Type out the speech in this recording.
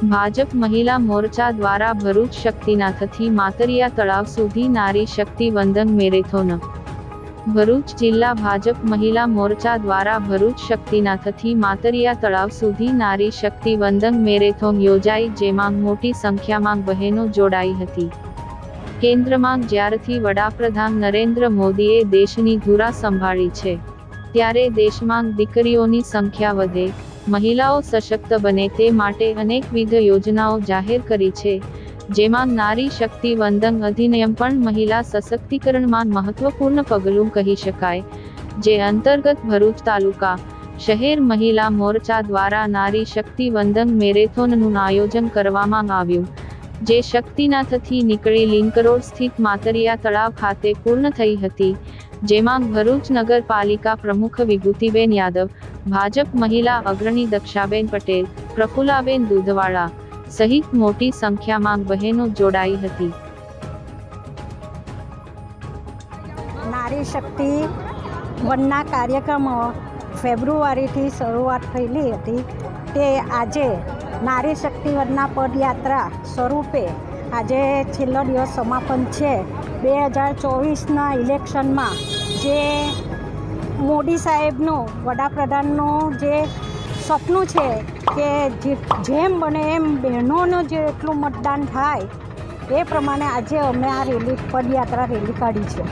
ભાજપ મહિલા મોરચા દ્વારા ભરૂચ શક્તિનાથથી માતરિયા તળાવ સુધી નારી શક્તિ વંદન મેરેથોન. ભરૂચ જિલ્લા ભાજપ મહિલા મોરચા દ્વારા ભરૂચ શક્તિનાથથી માતરિયા તળાવ સુધી નારી શક્તિ વંદન મેરેથોન યોજાઈ જેમાં મોટી સંખ્યામાં બહેનો જોડાઈ હતી. કેન્દ્રમાં જ્યારથી વડાપ્રધાન નરેન્દ્ર મોદીએ દેશની ધુરા સંભાળી છે, ત્યારે દેશમાં દીકરીઓની સંખ્યા વધે મહિલાઓ સશક્ત બને તે માટે અનેકવિધ યોજનાઓ જાહેર કરી છે, જેમાં નારી શક્તિ વંદન અધિનિયમ પણ મહિલા સશક્તિકરણમાં મહત્વપૂર્ણ પગલું કહી શકાય, જે અંતર્ગત ભરૂચ તાલુકા, શહેર મહિલા મોરચા દ્વારા નારી શક્તિ વંદન મેરેથોનનું આયોજન કરવામાં આવ્યું, જે શક્તિનાથથી નીકળી લિંકરોડ સ્થિત માતરિયા તળાવ ખાતે પૂર્ણ થઈ હતી. જેમાં ભરૂચ નગરપાલિકા પ્રમુખ વિભૂતિબેન યાદવ, ભાજપ મહિલા અગ્રણી દક્ષાબેન પટેલ પ્રફુલાબેન દૂધવાળા સહિત મોટી સંખ્યામાં બહેનો જોડાઈ હતી. નારી શક્તિ વનના કાર્યક્રમો ફેબ્રુઆરીથી શરૂઆત થયેલી હતી. તે આજે નારી શક્તિ વનના પદયાત્રા સ્વરૂપે આજે છેલ્લો દિવસ સમાપન છે. બે હજાર ચોવીસના ઇલેક્શનમાં જે મોદી સાહેબનું વડાપ્રધાનનું જે સપનું છે કે જેમ બને એમ બહેનોનું જે એટલું મતદાન થાય, એ પ્રમાણે આજે અમે આ રેલી પદયાત્રા રેલી કાઢી છે.